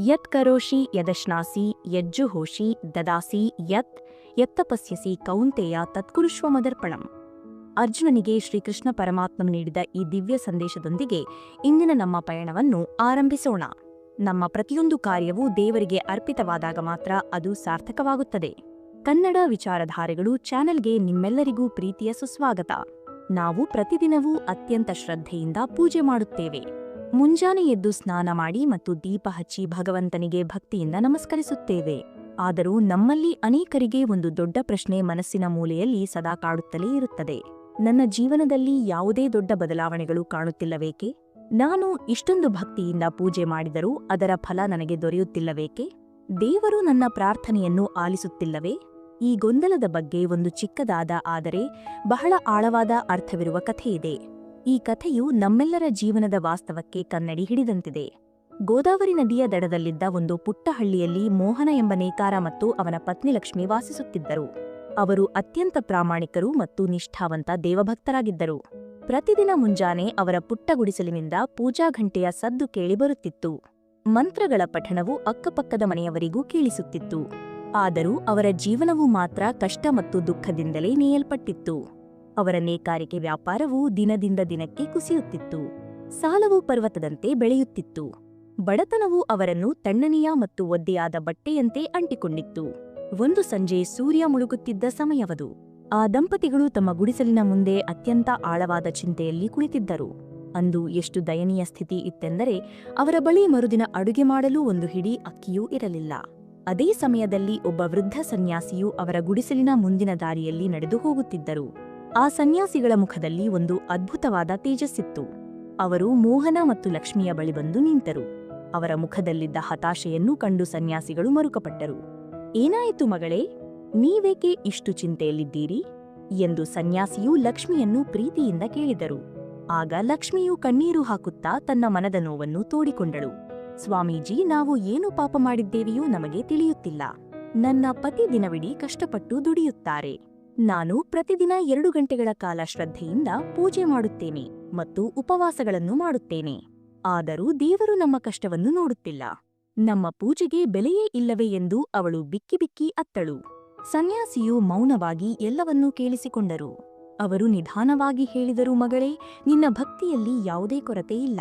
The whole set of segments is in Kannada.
ಯತ್ ಕರೋಷಿ ಯದಶ್ನಾಸಿ ಯಜ್ಜುಹೋಷಿ ದದಾಸಿ ಯತ್ ಯತ್ತಪಸ್ಯಸಿ ಕೌಂತೆಯ ತತ್ಕುರುಷ್ವ ಮದರ್ಪಣಂ. ಅರ್ಜುನನಿಗೆ ಶ್ರೀಕೃಷ್ಣ ಪರಮಾತ್ಮನು ನೀಡಿದ ಈ ದಿವ್ಯ ಸಂದೇಶದೊಂದಿಗೆ ಇಂದಿನ ನಮ್ಮ ಪಯಣವನ್ನು ಆರಂಭಿಸೋಣ. ನಮ್ಮ ಪ್ರತಿಯೊಂದು ಕಾರ್ಯವೂ ದೇವರಿಗೆ ಅರ್ಪಿತವಾದಾಗ ಮಾತ್ರ ಅದು ಸಾರ್ಥಕವಾಗುತ್ತದೆ. ಕನ್ನಡ ವಿಚಾರಧಾರೆಗಳು ಚಾನೆಲ್ಗೆ ನಿಮ್ಮೆಲ್ಲರಿಗೂ ಪ್ರೀತಿಯ ಸುಸ್ವಾಗತ. ನಾವು ಪ್ರತಿದಿನವೂ ಅತ್ಯಂತ ಶ್ರದ್ಧೆಯಿಂದ ಪೂಜೆ ಮಾಡುತ್ತೇವೆ. ಮುಂಜಾನೆ ಎದ್ದು ಸ್ನಾನ ಮಾಡಿ ಮತ್ತು ದೀಪ ಹಚ್ಚಿ ಭಗವಂತನಿಗೆ ಭಕ್ತಿಯಿಂದ ನಮಸ್ಕರಿಸುತ್ತೇವೆ. ಆದರೂ ನಮ್ಮಲ್ಲಿ ಅನೇಕರಿಗೆ ಒಂದು ದೊಡ್ಡ ಪ್ರಶ್ನೆ ಮನಸ್ಸಿನ ಮೂಲೆಯಲ್ಲಿ ಸದಾ ಕಾಡುತ್ತಲೇ ಇರುತ್ತದೆ. ನನ್ನ ಜೀವನದಲ್ಲಿ ಯಾವುದೇ ದೊಡ್ಡ ಬದಲಾವಣೆಗಳು ಕಾಣುತ್ತಿಲ್ಲವೇಕೆ? ನಾನು ಇಷ್ಟೊಂದು ಭಕ್ತಿಯಿಂದ ಪೂಜೆ ಮಾಡಿದರೂ ಅದರ ಫಲ ನನಗೆ ದೊರೆಯುತ್ತಿಲ್ಲವೇಕೆ? ದೇವರು ನನ್ನ ಪ್ರಾರ್ಥನೆಯನ್ನು ಆಲಿಸುತ್ತಿಲ್ಲವೇ? ಈ ಗೊಂದಲದ ಬಗ್ಗೆ ಒಂದು ಚಿಕ್ಕದಾದ ಆದರೆ ಬಹಳ ಆಳವಾದ ಅರ್ಥವಿರುವ ಕಥೆಯಿದೆ. ಈ ಕಥೆಯು ನಮ್ಮೆಲ್ಲರ ಜೀವನದ ವಾಸ್ತವಕ್ಕೆ ಕನ್ನಡಿ ಹಿಡಿದಂತಿದೆ. ಗೋದಾವರಿ ನದಿಯ ದಡದಲ್ಲಿದ್ದ ಒಂದು ಪುಟ್ಟ ಹಳ್ಳಿಯಲ್ಲಿ ಮೋಹನ ಎಂಬ ನೇಕಾರ ಮತ್ತು ಅವನ ಪತ್ನಿ ಲಕ್ಷ್ಮಿ ವಾಸಿಸುತ್ತಿದ್ದರು. ಅವರು ಅತ್ಯಂತ ಪ್ರಾಮಾಣಿಕರು ಮತ್ತು ನಿಷ್ಠಾವಂತ ದೇವಭಕ್ತರಾಗಿದ್ದರು. ಪ್ರತಿದಿನ ಮುಂಜಾನೆ ಅವರ ಪುಟ್ಟ ಗುಡಿಸಲಿನಿಂದ ಪೂಜಾ ಘಂಟೆಯ ಸದ್ದು ಕೇಳಿಬರುತ್ತಿತ್ತು ಮಂತ್ರಗಳ ಪಠಣವು ಅಕ್ಕಪಕ್ಕದ ಮನೆಯವರಿಗೂ ಕೇಳಿಸುತ್ತಿತ್ತು. ಆದರೂ ಅವರ ಜೀವನವು ಮಾತ್ರ ಕಷ್ಟ ಮತ್ತು ದುಃಖದಿಂದಲೇ ನೇಯಲ್ಪಟ್ಟಿತ್ತು. ಅವರ ನೇಕಾರಿಕೆ ವ್ಯಾಪಾರವು ದಿನದಿಂದ ದಿನಕ್ಕೆ ಕುಸಿಯುತ್ತಿತ್ತು. ಸಾಲವು ಪರ್ವತದಂತೆ ಬೆಳೆಯುತ್ತಿತ್ತು. ಬಡತನವು ಅವರನ್ನು ತಣ್ಣನೆಯ ಮತ್ತು ಒದ್ದೆಯಾದ ಬಟ್ಟೆಯಂತೆ ಅಂಟಿಕೊಂಡಿತ್ತು. ಒಂದು ಸಂಜೆ ಸೂರ್ಯ ಮುಳುಗುತ್ತಿದ್ದ ಸಮಯವದು. ಆ ದಂಪತಿಗಳು ತಮ್ಮ ಗುಡಿಸಲಿನ ಮುಂದೆ ಅತ್ಯಂತ ಆಳವಾದ ಚಿಂತೆಯಲ್ಲಿ ಕುಳಿತಿದ್ದರು. ಅಂದು ಎಷ್ಟು ದಯನೀಯ ಸ್ಥಿತಿ ಇತ್ತೆಂದರೆ ಅವರ ಬಳಿ ಮರುದಿನ ಅಡುಗೆ ಮಾಡಲು ಒಂದು ಹಿಡಿ ಅಕ್ಕಿಯೂ ಇರಲಿಲ್ಲ. ಅದೇ ಸಮಯದಲ್ಲಿ ಒಬ್ಬ ವೃದ್ಧ ಸನ್ಯಾಸಿಯು ಅವರ ಗುಡಿಸಲಿನ ಮುಂದಿನ ದಾರಿಯಲ್ಲಿ ನಡೆದು ಹೋಗುತ್ತಿದ್ದರು. ಆ ಸನ್ಯಾಸಿಗಳ ಮುಖದಲ್ಲಿ ಒಂದು ಅದ್ಭುತವಾದ ತೇಜಸ್ಸಿತ್ತು. ಅವರು ಮೋಹನ ಮತ್ತು ಲಕ್ಷ್ಮಿಯ ಬಳಿ ಬಂದು ನಿಂತರು. ಅವರ ಮುಖದಲ್ಲಿದ್ದ ಹತಾಶೆಯನ್ನು ಕಂಡು ಸನ್ಯಾಸಿಗಳು ಮರುಕಪಟ್ಟರು. ಏನಾಯಿತು ಮಗಳೇ? ನೀವೇಕೆ ಇಷ್ಟು ಚಿಂತೆಯಲ್ಲಿದ್ದೀರಿ? ಎಂದು ಸನ್ಯಾಸಿಯು ಲಕ್ಷ್ಮಿಯನ್ನು ಪ್ರೀತಿಯಿಂದ ಕೇಳಿದರು. ಆಗ ಲಕ್ಷ್ಮಿಯು ಕಣ್ಣೀರು ಹಾಕುತ್ತಾ ತನ್ನ ಮನದ ನೋವನ್ನು ತೋಡಿಕೊಂಡಳು. ಸ್ವಾಮೀಜಿ, ನಾವು ಏನು ಪಾಪ ಮಾಡಿದ್ದೇವೆಯೋ ನಮಗೆ ತಿಳಿಯುತ್ತಿಲ್ಲ. ನನ್ನ ಪತಿ ದಿನವಿಡೀ ಕಷ್ಟಪಟ್ಟು ದುಡಿಯುತ್ತಾರೆ. ನಾನು ಪ್ರತಿದಿನ ಎರಡು ಗಂಟೆಗಳ ಕಾಲ ಶ್ರದ್ಧೆಯಿಂದ ಪೂಜೆ ಮಾಡುತ್ತೇನೆ ಮತ್ತು ಉಪವಾಸಗಳನ್ನು ಮಾಡುತ್ತೇನೆ. ಆದರೂ ದೇವರು ನಮ್ಮ ಕಷ್ಟವನ್ನು ನೋಡುತ್ತಿಲ್ಲ. ನಮ್ಮ ಪೂಜೆಗೆ ಬೆಲೆಯೇ ಇಲ್ಲವೇ ಎಂದು ಅವಳು ಬಿಕ್ಕಿ ಬಿಕ್ಕಿ ಅತ್ತಳು. ಸನ್ಯಾಸಿಯು ಮೌನವಾಗಿ ಎಲ್ಲವನ್ನೂ ಕೇಳಿಸಿಕೊಂಡರು. ಅವರು ನಿಧಾನವಾಗಿ ಹೇಳಿದರು, ಮಗಳೇ, ನಿನ್ನ ಭಕ್ತಿಯಲ್ಲಿ ಯಾವುದೇ ಕೊರತೆ ಇಲ್ಲ.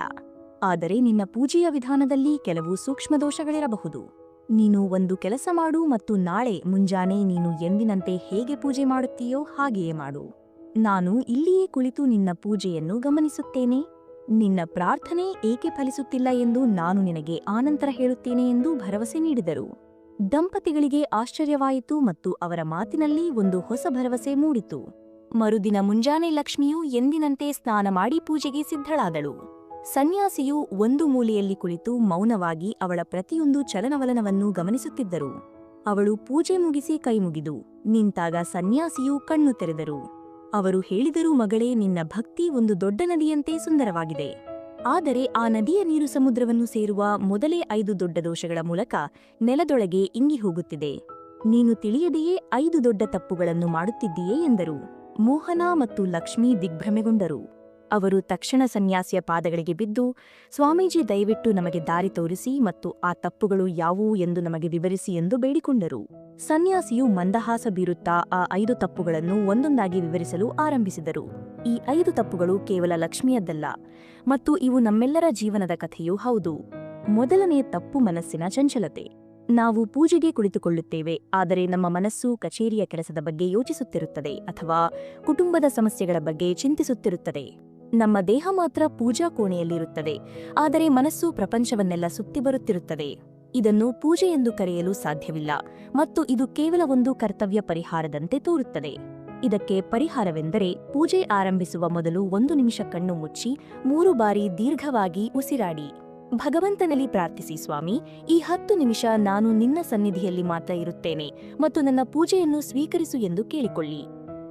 ಆದರೆ ನಿನ್ನ ಪೂಜೆಯ ವಿಧಾನದಲ್ಲಿ ಕೆಲವು ಸೂಕ್ಷ್ಮದೋಷಗಳಿರಬಹುದು. ನೀನು ಒಂದು ಕೆಲಸ ಮಾಡು ಮತ್ತು ನಾಳೆ ಮುಂಜಾನೆ ನೀನು ಎಂದಿನಂತೆ ಹೇಗೆ ಪೂಜೆ ಮಾಡುತ್ತೀಯೋ ಹಾಗೆಯೇ ಮಾಡು. ನಾನು ಇಲ್ಲಿಯೇ ಕುಳಿತು ನಿನ್ನ ಪೂಜೆಯನ್ನು ಗಮನಿಸುತ್ತೇನೆ. ನಿನ್ನ ಪ್ರಾರ್ಥನೆ ಏಕೆ ಫಲಿಸುತ್ತಿಲ್ಲ ಎಂದು ನಾನು ನಿನಗೆ ಆನಂತರ ಹೇಳುತ್ತೇನೆ ಎಂದು ಭರವಸೆ ನೀಡಿದರು. ದಂಪತಿಗಳಿಗೆ ಆಶ್ಚರ್ಯವಾಯಿತು ಮತ್ತು ಅವರ ಮಾತಿನಲ್ಲಿ ಒಂದು ಹೊಸ ಭರವಸೆ ಮೂಡಿತು. ಮರುದಿನ ಮುಂಜಾನೆ ಲಕ್ಷ್ಮಿಯು ಎಂದಿನಂತೆ ಸ್ನಾನ ಮಾಡಿ ಪೂಜೆಗೆ ಸಿದ್ಧಳಾದಳು. ಸನ್ಯಾಸಿಯು ಒಂದು ಮೂಲೆಯಲ್ಲಿ ಕುಳಿತು ಮೌನವಾಗಿ ಅವಳ ಪ್ರತಿಯೊಂದು ಚಲನವಲನವನ್ನು ಗಮನಿಸುತ್ತಿದ್ದರು. ಅವಳು ಪೂಜೆ ಮುಗಿಸಿ ಕೈಮುಗಿದು ನಿಂತಾಗ ಸನ್ಯಾಸಿಯು ಕಣ್ಣು ತೆರೆದರು. ಅವರು ಹೇಳಿದರು, ಮಗಳೇ, ನಿನ್ನ ಭಕ್ತಿ ಒಂದು ದೊಡ್ಡ ನದಿಯಂತೆ ಸುಂದರವಾಗಿದೆ. ಆದರೆ ಆ ನದಿಯ ನೀರು ಸಮುದ್ರವನ್ನು ಸೇರುವ ಮೊದಲೇ ಐದು ದೊಡ್ಡ ದೋಷಗಳ ಮೂಲಕ ನೆಲದೊಳಗೆ ಇಂಗಿ ಹೋಗುತ್ತಿದೆ. ನೀನು ತಿಳಿಯದೆಯೇ ಐದು ದೊಡ್ಡ ತಪ್ಪುಗಳನ್ನು ಮಾಡುತ್ತಿದ್ದೀಯೇ? ಎಂದರು. ಮೋಹನ ಮತ್ತು ಲಕ್ಷ್ಮೀ ದಿಗ್ಭ್ರಮೆಗೊಂಡರು. ಅವರು ತಕ್ಷಣ ಸನ್ಯಾಸಿಯ ಪಾದಗಳಿಗೆ ಬಿದ್ದು, ಸ್ವಾಮೀಜಿ ದಯವಿಟ್ಟು ನಮಗೆ ದಾರಿ ತೋರಿಸಿ ಮತ್ತು ಆ ತಪ್ಪುಗಳು ಯಾವುವು ಎಂದು ನಮಗೆ ವಿವರಿಸಿ ಎಂದು ಬೇಡಿಕೊಂಡರು. ಸನ್ಯಾಸಿಯು ಮಂದಹಾಸ ಬೀರುತ್ತಾ ಆ ಐದು ತಪ್ಪುಗಳನ್ನು ಒಂದೊಂದಾಗಿ ವಿವರಿಸಲು ಆರಂಭಿಸಿದರು. ಈ ಐದು ತಪ್ಪುಗಳು ಕೇವಲ ಲಕ್ಷ್ಮಿಯದ್ದಲ್ಲ, ಮತ್ತು ಇವು ನಮ್ಮೆಲ್ಲರ ಜೀವನದ ಕಥೆಯೂ ಹೌದು. ಮೊದಲನೇ ತಪ್ಪು ಮನಸ್ಸಿನ ಚಂಚಲತೆ. ನಾವು ಪೂಜೆಗೆ ಕುಳಿತುಕೊಳ್ಳುತ್ತೇವೆ, ಆದರೆ ನಮ್ಮ ಮನಸ್ಸು ಕಚೇರಿಯ ಕೆಲಸದ ಬಗ್ಗೆ ಯೋಚಿಸುತ್ತಿರುತ್ತದೆ ಅಥವಾ ಕುಟುಂಬದ ಸಮಸ್ಯೆಗಳ ಬಗ್ಗೆ ಚಿಂತಿಸುತ್ತಿರುತ್ತದೆ. ನಮ್ಮ ದೇಹ ಮಾತ್ರ ಪೂಜಾ ಕೋಣೆಯಲ್ಲಿರುತ್ತದೆ, ಆದರೆ ಮನಸ್ಸು ಪ್ರಪಂಚವನ್ನೆಲ್ಲ ಸುತ್ತಿ ಬರುತ್ತಿರುತ್ತದೆ. ಇದನ್ನು ಪೂಜೆ ಎಂದು ಕರೆಯಲು ಸಾಧ್ಯವಿಲ್ಲ, ಮತ್ತು ಇದು ಕೇವಲ ಒಂದು ಕರ್ತವ್ಯ ಪರಿಹಾರದಂತೆ ತೋರುತ್ತದೆ. ಇದಕ್ಕೆ ಪರಿಹಾರವೆಂದರೆ ಪೂಜೆ ಆರಂಭಿಸುವ ಮೊದಲು ಒಂದು ನಿಮಿಷ ಕಣ್ಣು ಮುಚ್ಚಿ, ಮೂರು ಬಾರಿ ದೀರ್ಘವಾಗಿ ಉಸಿರಾಡಿ. ಭಗವಂತನಲ್ಲಿ ಪ್ರಾರ್ಥಿಸಿ, ಸ್ವಾಮಿ, ಈ ಹತ್ತು ನಿಮಿಷ ನಾನು ನಿನ್ನ ಸನ್ನಿಧಿಯಲ್ಲಿ ಮಾತ್ರ ಇರುತ್ತೇನೆ ಮತ್ತು ನನ್ನ ಪೂಜೆಯನ್ನು ಸ್ವೀಕರಿಸು ಎಂದು ಕೇಳಿಕೊಳ್ಳಿ.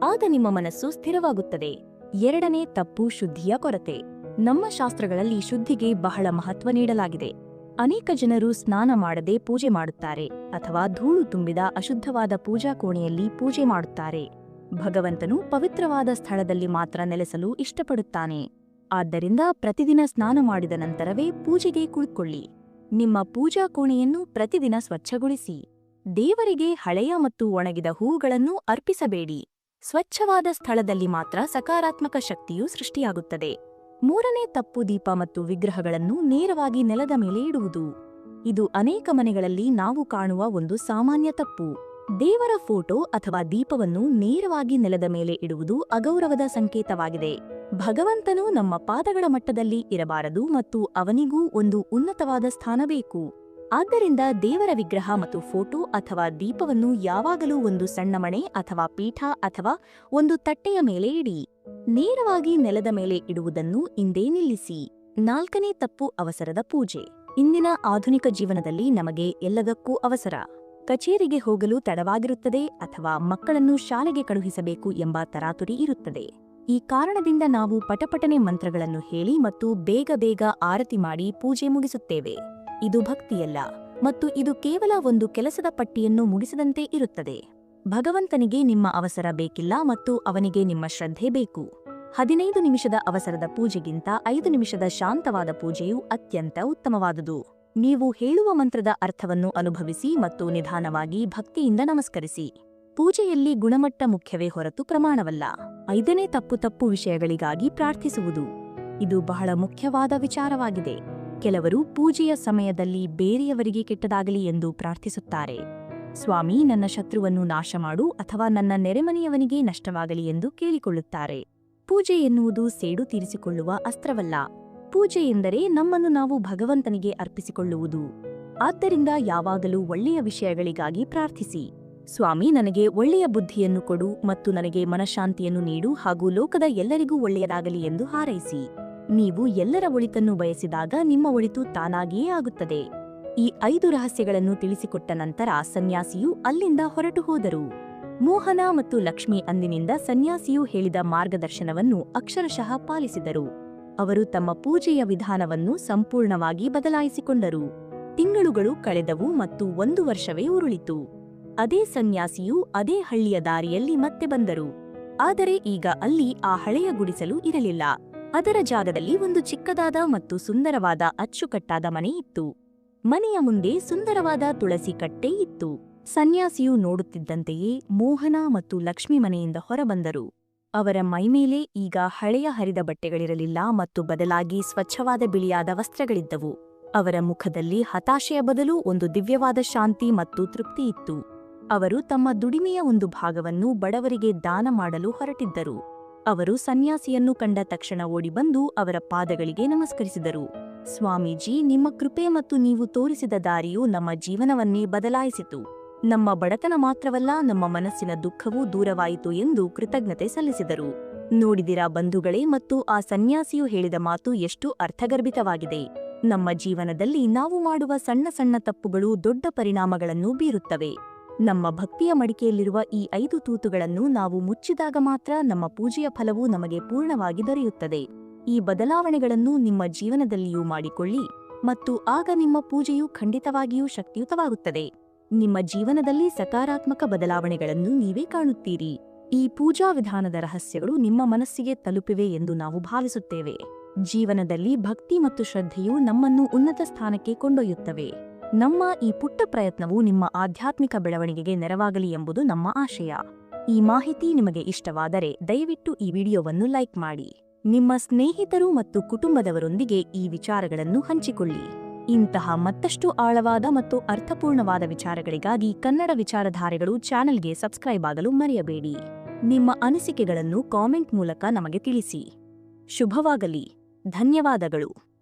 ಆಗ ನಿಮ್ಮ ಮನಸ್ಸು ಸ್ಥಿರವಾಗುತ್ತದೆ. ಎರಡನೇ ತಪ್ಪು ಶುದ್ಧಿಯ ಕೊರತೆ. ನಮ್ಮ ಶಾಸ್ತ್ರಗಳಲ್ಲಿ ಶುದ್ಧಿಗೆ ಬಹಳ ಮಹತ್ವ ನೀಡಲಾಗಿದೆ. ಅನೇಕ ಜನರು ಸ್ನಾನ ಮಾಡದೆ ಪೂಜೆ ಮಾಡುತ್ತಾರೆ ಅಥವಾ ಧೂಳು ತುಂಬಿದ ಅಶುದ್ಧವಾದ ಪೂಜಾ ಕೋಣೆಯಲ್ಲಿ ಪೂಜೆ ಮಾಡುತ್ತಾರೆ. ಭಗವಂತನು ಪವಿತ್ರವಾದ ಸ್ಥಳದಲ್ಲಿ ಮಾತ್ರ ನೆಲೆಸಲು ಇಷ್ಟಪಡುತ್ತಾನೆ. ಆದ್ದರಿಂದ ಪ್ರತಿದಿನ ಸ್ನಾನ ಮಾಡಿದ ನಂತರವೇ ಪೂಜೆಗೆ ಕುಳಿತುಕೊಳ್ಳಿ. ನಿಮ್ಮ ಪೂಜಾ ಕೋಣೆಯನ್ನು ಪ್ರತಿದಿನ ಸ್ವಚ್ಛಗೊಳಿಸಿ. ದೇವರಿಗೆ ಹಳೆಯ ಮತ್ತು ಒಣಗಿದ ಹೂಗಳನ್ನು ಅರ್ಪಿಸಬೇಡಿ. ಸ್ವಚ್ಛವಾದ ಸ್ಥಳದಲ್ಲಿ ಮಾತ್ರ ಸಕಾರಾತ್ಮಕ ಶಕ್ತಿಯು ಸೃಷ್ಟಿಯಾಗುತ್ತದೆ. ಮೂರನೇ ತಪ್ಪು ದೀಪ ಮತ್ತು ವಿಗ್ರಹಗಳನ್ನು ನೇರವಾಗಿ ನೆಲದ ಮೇಲೆ ಇಡುವುದು. ಇದು ಅನೇಕ ಮನೆಗಳಲ್ಲಿ ನಾವು ಕಾಣುವ ಒಂದು ಸಾಮಾನ್ಯ ತಪ್ಪು. ದೇವರ ಫೋಟೋ ಅಥವಾ ದೀಪವನ್ನು ನೇರವಾಗಿ ನೆಲದ ಮೇಲೆ ಇಡುವುದು ಅಗೌರವದ ಸಂಕೇತವಾಗಿದೆ. ಭಗವಂತನು ನಮ್ಮ ಪಾದಗಳ ಮಟ್ಟದಲ್ಲಿ ಇರಬಾರದು ಮತ್ತು ಅವನಿಗೂ ಒಂದು ಉನ್ನತವಾದ ಸ್ಥಾನ ಬೇಕು. ಆದ್ದರಿಂದ ದೇವರ ವಿಗ್ರಹ ಮತ್ತು ಫೋಟೋ ಅಥವಾ ದೀಪವನ್ನು ಯಾವಾಗಲೂ ಒಂದು ಸಣ್ಣ ಮಣೆ ಅಥವಾ ಪೀಠ ಅಥವಾ ಒಂದು ತಟ್ಟೆಯ ಮೇಲೆ ಇಡಿ. ನೇರವಾಗಿ ನೆಲದ ಮೇಲೆ ಇಡುವುದನ್ನು ಇಂದೇ ನಿಲ್ಲಿಸಿ. ನಾಲ್ಕನೇ ತಪ್ಪು ಅವಸರದ ಪೂಜೆ. ಇಂದಿನ ಆಧುನಿಕ ಜೀವನದಲ್ಲಿ ನಮಗೆ ಎಲ್ಲದಕ್ಕೂ ಅವಸರ. ಕಚೇರಿಗೆ ಹೋಗಲು ತಡವಾಗಿರುತ್ತದೆ ಅಥವಾ ಮಕ್ಕಳನ್ನು ಶಾಲೆಗೆ ಕಳುಹಿಸಬೇಕು ಎಂಬ ತರಾತುರಿ ಇರುತ್ತದೆ. ಈ ಕಾರಣದಿಂದ ನಾವು ಪಟಪಟನೆ ಮಂತ್ರಗಳನ್ನು ಹೇಳಿ ಮತ್ತು ಬೇಗ ಬೇಗ ಆರತಿ ಮಾಡಿ ಪೂಜೆ ಮುಗಿಸುತ್ತೇವೆ. ಇದು ಭಕ್ತಿಯಲ್ಲ ಮತ್ತು ಇದು ಕೇವಲ ಒಂದು ಕೆಲಸದ ಪಟ್ಟಿಯನ್ನು ಮುಗಿಸದಂತೆ ಇರುತ್ತದೆ. ಭಗವಂತನಿಗೆ ನಿಮ್ಮ ಅವಸರ ಬೇಕಿಲ್ಲ ಮತ್ತು ಅವನಿಗೆ ನಿಮ್ಮ ಶ್ರದ್ಧೆ ಬೇಕು. ಹದಿನೈದು ನಿಮಿಷದ ಅವಸರದ ಪೂಜೆಗಿಂತ ಐದು ನಿಮಿಷದ ಶಾಂತವಾದ ಪೂಜೆಯು ಅತ್ಯಂತ ಉತ್ತಮವಾದುದು. ನೀವು ಹೇಳುವ ಮಂತ್ರದ ಅರ್ಥವನ್ನು ಅನುಭವಿಸಿ ಮತ್ತು ನಿಧಾನವಾಗಿ ಭಕ್ತಿಯಿಂದ ನಮಸ್ಕರಿಸಿ. ಪೂಜೆಯಲ್ಲಿ ಗುಣಮಟ್ಟ ಮುಖ್ಯವೇ ಹೊರತು ಪ್ರಮಾಣವಲ್ಲ. ಐದನೇ ತಪ್ಪು ತಪ್ಪು ವಿಷಯಗಳಿಗಾಗಿ ಪ್ರಾರ್ಥಿಸುವುದು. ಇದು ಬಹಳ ಮುಖ್ಯವಾದ ವಿಚಾರವಾಗಿದೆ. ಕೆಲವರು ಪೂಜೆಯ ಸಮಯದಲ್ಲಿ ಬೇರೆಯವರಿಗೆ ಕೆಟ್ಟದಾಗಲಿ ಎಂದು ಪ್ರಾರ್ಥಿಸುತ್ತಾರೆ. ಸ್ವಾಮಿ, ನನ್ನ ಶತ್ರುವನ್ನು ನಾಶ ಮಾಡು ಅಥವಾ ನನ್ನ ನೆರೆಮನೆಯವನಿಗೆ ನಷ್ಟವಾಗಲಿ ಎಂದು ಕೇಳಿಕೊಳ್ಳುತ್ತಾರೆ. ಪೂಜೆ ಎನ್ನುವುದು ಸೇಡು ತೀರಿಸಿಕೊಳ್ಳುವ ಅಸ್ತ್ರವಲ್ಲ. ಪೂಜೆ ಎಂದರೆ ನಮ್ಮನ್ನು ನಾವು ಭಗವಂತನಿಗೆ ಅರ್ಪಿಸಿಕೊಳ್ಳುವುದು. ಆದ್ದರಿಂದ ಯಾವಾಗಲೂ ಒಳ್ಳೆಯ ವಿಷಯಗಳಿಗಾಗಿ ಪ್ರಾರ್ಥಿಸಿ. ಸ್ವಾಮಿ, ನನಗೆ ಒಳ್ಳೆಯ ಬುದ್ಧಿಯನ್ನು ಕೊಡು ಮತ್ತು ನನಗೆ ಮನಃಶಾಂತಿಯನ್ನು ನೀಡು ಹಾಗೂ ಲೋಕದ ಎಲ್ಲರಿಗೂ ಒಳ್ಳೆಯದಾಗಲಿ ಎಂದು ಹಾರೈಸಿ. ನೀವು ಎಲ್ಲರ ಒಳಿತನ್ನು ಬಯಸಿದಾಗ ನಿಮ್ಮ ಒಳಿತು ತಾನಾಗಿಯೇ ಆಗುತ್ತದೆ. ಈ ಐದು ರಹಸ್ಯಗಳನ್ನು ತಿಳಿಸಿಕೊಟ್ಟ ನಂತರ ಸನ್ಯಾಸಿಯು ಅಲ್ಲಿಂದ ಹೊರಟು ಹೋದರು. ಮೋಹನ ಮತ್ತು ಲಕ್ಷ್ಮಿ ಅಂದಿನಿಂದ ಸನ್ಯಾಸಿಯು ಹೇಳಿದ ಮಾರ್ಗದರ್ಶನವನ್ನು ಅಕ್ಷರಶಃ ಪಾಲಿಸಿದರು. ಅವರು ತಮ್ಮ ಪೂಜೆಯ ವಿಧಾನವನ್ನು ಸಂಪೂರ್ಣವಾಗಿ ಬದಲಾಯಿಸಿಕೊಂಡರು. ತಿಂಗಳುಗಳು ಕಳೆದವು ಮತ್ತು ಒಂದು ವರ್ಷವೇ ಉರುಳಿತು. ಅದೇ ಸನ್ಯಾಸಿಯು ಅದೇ ಹಳ್ಳಿಯ ದಾರಿಯಲ್ಲಿ ಮತ್ತೆ ಬಂದರು. ಆದರೆ ಈಗ ಅಲ್ಲಿ ಆ ಹಳೆಯ ಗುಡಿಸಲು ಇರಲಿಲ್ಲ. ಅದರ ಜಾಗದಲ್ಲಿ ಒಂದು ಚಿಕ್ಕದಾದ ಮತ್ತು ಸುಂದರವಾದ ಅಚ್ಚುಕಟ್ಟಾದ ಮನೆ ಇತ್ತು. ಮನೆಯ ಮುಂದೆ ಸುಂದರವಾದ ತುಳಸಿ ಕಟ್ಟೆ ಇತ್ತು. ಸನ್ಯಾಸಿಯು ನೋಡುತ್ತಿದ್ದಂತೆಯೇ ಮೋಹನ ಮತ್ತು ಲಕ್ಷ್ಮಿ ಮನೆಯಿಂದ ಹೊರಬಂದರು. ಅವರ ಮೈಮೇಲೆ ಈಗ ಹಳೆಯ ಹರಿದ ಬಟ್ಟೆಗಳಿರಲಿಲ್ಲ ಮತ್ತು ಬದಲಾಗಿ ಸ್ವಚ್ಛವಾದ ಬಿಳಿಯಾದ ವಸ್ತ್ರಗಳಿದ್ದವು. ಅವರ ಮುಖದಲ್ಲಿ ಹತಾಶೆಯ ಬದಲು ಒಂದು ದಿವ್ಯವಾದ ಶಾಂತಿ ಮತ್ತು ತೃಪ್ತಿ ಇತ್ತು. ಅವರು ತಮ್ಮ ದುಡಿಮೆಯ ಒಂದು ಭಾಗವನ್ನು ಬಡವರಿಗೆ ದಾನ ಮಾಡಲು ಹೊರಟಿದ್ದರು. ಅವರು ಸನ್ಯಾಸಿಯನ್ನು ಕಂಡ ತಕ್ಷಣ ಓಡಿಬಂದು ಅವರ ಪಾದಗಳಿಗೆ ನಮಸ್ಕರಿಸಿದರು. ಸ್ವಾಮೀಜಿ, ನಿಮ್ಮ ಕೃಪೆ ಮತ್ತು ನೀವು ತೋರಿಸಿದ ದಾರಿಯು ನಮ್ಮ ಜೀವನವನ್ನೇ ಬದಲಾಯಿಸಿತು. ನಮ್ಮ ಬಡತನ ಮಾತ್ರವಲ್ಲ, ನಮ್ಮ ಮನಸ್ಸಿನ ದುಃಖವೂ ದೂರವಾಯಿತು ಎಂದು ಕೃತಜ್ಞತೆ ಸಲ್ಲಿಸಿದರು. ನೋಡಿದಿರಾ ಬಂಧುಗಳೇ ಮತ್ತು ಆ ಸನ್ಯಾಸಿಯು ಹೇಳಿದ ಮಾತು ಎಷ್ಟು ಅರ್ಥಗರ್ಭಿತವಾಗಿದೆ. ನಮ್ಮ ಜೀವನದಲ್ಲಿ ನಾವು ಮಾಡುವ ಸಣ್ಣ ಸಣ್ಣ ತಪ್ಪುಗಳು ದೊಡ್ಡ ಪರಿಣಾಮಗಳನ್ನು ಬೀರುತ್ತವೆ. ನಮ್ಮ ಭಕ್ತಿಯ ಮಡಿಕೆಯಲ್ಲಿರುವ ಈ ಐದು ತೂತುಗಳನ್ನು ನಾವು ಮುಚ್ಚಿದಾಗ ಮಾತ್ರ ನಮ್ಮ ಪೂಜೆಯ ಫಲವು ನಮಗೆ ಪೂರ್ಣವಾಗಿ ದೊರೆಯುತ್ತದೆ. ಈ ಬದಲಾವಣೆಗಳನ್ನು ನಿಮ್ಮ ಜೀವನದಲ್ಲಿಯೂ ಮಾಡಿಕೊಳ್ಳಿ ಮತ್ತು ಆಗ ನಿಮ್ಮ ಪೂಜೆಯು ಖಂಡಿತವಾಗಿಯೂ ಶಕ್ತಿಯುತವಾಗುತ್ತದೆ. ನಿಮ್ಮ ಜೀವನದಲ್ಲಿ ಸಕಾರಾತ್ಮಕ ಬದಲಾವಣೆಗಳನ್ನು ನೀವೇ ಕಾಣುತ್ತೀರಿ. ಈ ಪೂಜಾ ವಿಧಾನದ ರಹಸ್ಯಗಳು ನಿಮ್ಮ ಮನಸ್ಸಿಗೆ ತಲುಪಿವೆ ಎಂದು ನಾವು ಭಾವಿಸುತ್ತೇವೆ. ಜೀವನದಲ್ಲಿ ಭಕ್ತಿ ಮತ್ತು ಶ್ರದ್ಧೆಯು ನಮ್ಮನ್ನು ಉನ್ನತ ಸ್ಥಾನಕ್ಕೆ ಕೊಂಡೊಯ್ಯುತ್ತವೆ. ನಮ್ಮ ಈ ಪುಟ್ಟ ಪ್ರಯತ್ನವು ನಿಮ್ಮ ಆಧ್ಯಾತ್ಮಿಕ ಬೆಳವಣಿಗೆಗೆ ನೆರವಾಗಲಿ ಎಂಬುದು ನಮ್ಮ ಆಶಯ. ಈ ಮಾಹಿತಿ ನಿಮಗೆ ಇಷ್ಟವಾದರೆ ದಯವಿಟ್ಟು ಈ ವಿಡಿಯೋವನ್ನು ಲೈಕ್ ಮಾಡಿ. ನಿಮ್ಮ ಸ್ನೇಹಿತರು ಮತ್ತು ಕುಟುಂಬದವರೊಂದಿಗೆ ಈ ವಿಚಾರಗಳನ್ನು ಹಂಚಿಕೊಳ್ಳಿ. ಇಂತಹ ಮತ್ತಷ್ಟು ಆಳವಾದ ಮತ್ತು ಅರ್ಥಪೂರ್ಣವಾದ ವಿಚಾರಗಳಿಗಾಗಿ ಕನ್ನಡ ವಿಚಾರಧಾರೆಗಳು ಚಾನೆಲ್ಗೆ ಸಬ್ಸ್ಕ್ರೈಬ್ ಆಗಲು ಮರೆಯಬೇಡಿ. ನಿಮ್ಮ ಅನಿಸಿಕೆಗಳನ್ನು ಕಾಮೆಂಟ್ ಮೂಲಕ ನಮಗೆ ತಿಳಿಸಿ. ಶುಭವಾಗಲಿ. ಧನ್ಯವಾದಗಳು.